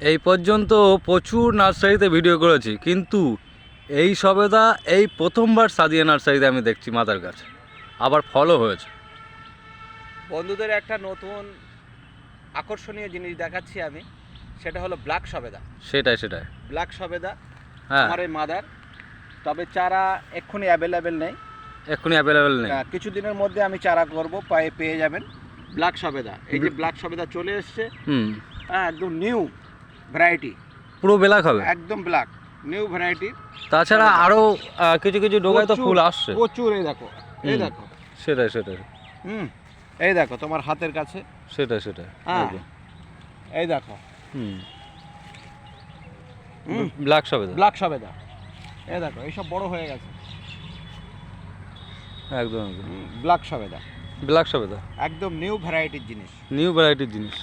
এই পর্যন্ত প্রচুর নার্সারিতে ভিডিও করেছি কিন্তু এই সবেদা এই প্রথমবার সাদিয়া নার্সারিতে আমি দেখছি মাদার গাছ। আবার ফলও হয়েছে। বন্ধুদের একটা নতুন আকর্ষণীয় জিনিস দেখাচ্ছি আমি সেটা হলো ব্ল্যাক সবেদা। সেটাই সেটাই। ব্ল্যাক সবেদা হ্যাঁ। আমার এই মাদার তবে চারা এক্ষুনি অ্যাভেলেবেল নেই। এক্ষুনি অ্যাভেলেবেল নেই। কিছুদিনের মধ্যে আমি চারা করব পায়ে পেয়ে যাবেন। ব্ল্যাক সবেদা এই যে ব্ল্যাক সবেদা চলে এসছে। হুম। হ্যাঁ একদম নিউ ভ্যারাইটি পুরো ব্ল্যাক হবে? একদম ব্ল্যাক নিউ ভ্যারাইটি তাছাড়া আরও কিছু কিছু ডোগায় তো ফুল আসছে। প্রচুর এই দেখো এই দেখো। সেটাই সেটাই। হুম এই দেখো তোমার হাতের কাছে। সেটাই সেটাই হ্যাঁ। এই দেখো। হুম। হুম। ব্ল্যাক সবেদা। ব্ল্যাক সবেদা। এই দেখো এইসব বড় হয়ে গেছে। একদম একদম। ব্ল্যাক সবেদা। ব্ল্যাক সবেদা। একদম নিউ ভ্যারাইটির জিনিস। নিউ ভ্যারাইটির জিনিস।